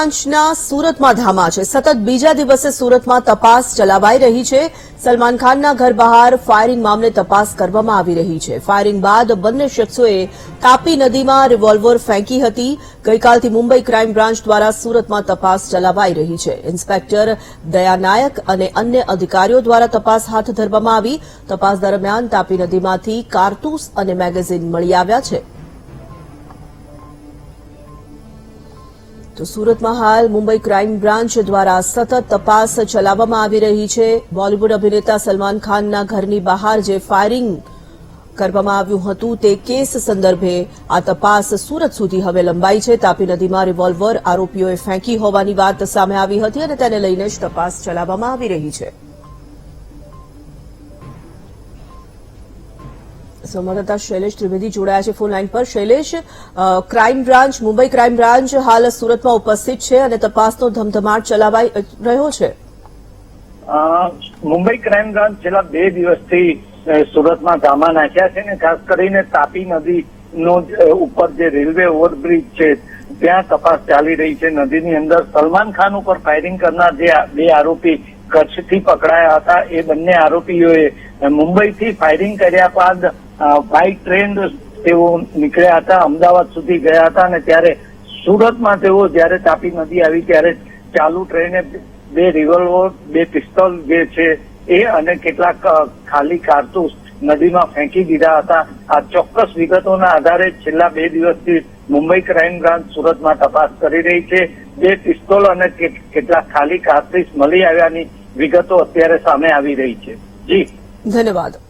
બ્રાન્ચના સુરતમાં ધામા છે. સતત બીજા દિવસે સુરતમાં તપાસ ચલાવાઈ રહી છે. સલમાન ખાનના ઘર બહાર ફાયરિંગ મામલે તપાસ કરવામાં આવી રહી છે. ફાયરિંગ બાદ બંને શખ્સોએ તાપી નદીમાં રિવોલ્વર ફેંકી હતી. ગઈકાલથી મુંબઈ ક્રાઇમ બ્રાન્ચ દ્વારા સુરતમાં તપાસ ચલાવાઈ રહી છે. ઇન્સ્પેક્ટર દયાનાયક અને અન્ય અધિકારીઓ દ્વારા તપાસ હાથ ધરવામાં આવી. તપાસ દરમિયાન તાપી નદીમાંથી કારતૂસ અને મેગેઝીન મળી આવ્યા છે. તો સુરતમાં હાલ મુંબઈ ક્રાઇમ બ્રાન્ચ દ્વારા સતત તપાસ ચલાવવામાં આવી રહી છે. બોલિવૂડ અભિનેતા સલમાન ખાનના ઘરની બહાર જે ફાયરિંગ કરવામાં આવ્યું હતું તે કેસ સંદર્ભે આ તપાસ સુરત સુધી હવે લંબાઈ છે. તાપી નદીમાં રિવોલ્વર આરોપીઓએ ફેંકી હોવાની વાત સામે આવી હતી અને તેને લઈને જ તપાસ ચલાવવામાં આવી રહી છે. સંવાદદાતા શૈલેષ ત્રિવેદી જોડાયા છે ફોન લાઇન પર. Shailesh crime branch Mumbai crime branch હાલ સુરતમાં ઉપસ્થિત છે અને તપાસનો ધમધમાટ ચલાવાઈ રહ્યો છે. મુંબઈ ક્રાઇમ બ્રાન્ચ છેલ્લા બે દિવસથી સુરતમાં ધામા નાખ્યા છે ને ખાસ કરીને તાપી નદી નો ઉપર જે રેલવે ઓવરબ્રિજ છે, ત્યાં તપાસ ચાલી રહી છે. નદીની અંદર સલમાન ખાન ઉપર ફાયરિંગ કરનાર જે બે આરોપી કચ્છથી પકડાયા હતા. એ બંને આરોપીઓએ મુંબઈથી ફાયરિંગ કર્યા બાદ બાઇક ટ્રેન તેઓ નીકળ્યા હતા. અમદાવાદ સુધી ગયા હતા અને ત્યારે સુરતમાં તેઓ જ્યારે તાપી નદી આવી ત્યારે ચાલુ ટ્રેને બે રિવોલ્વર બે પિસ્તોલ જે છે એ અને કેટલાક ખાલી કારતૂસ નદીમાં ફેંકી દીધા હતા. આ ચોક્કસ વિગતોના આધારે છેલ્લા બે દિવસથી મુંબઈ ક્રાઇમ બ્રાન્ચ સુરતમાં તપાસ કરી રહી છે. બે પિસ્તોલ અને કેટલાક ખાલી કારતૂસ મળી આવ્યાની વિગતો અત્યારે સામે આવી રહી છે. જી. ધન્યવાદ.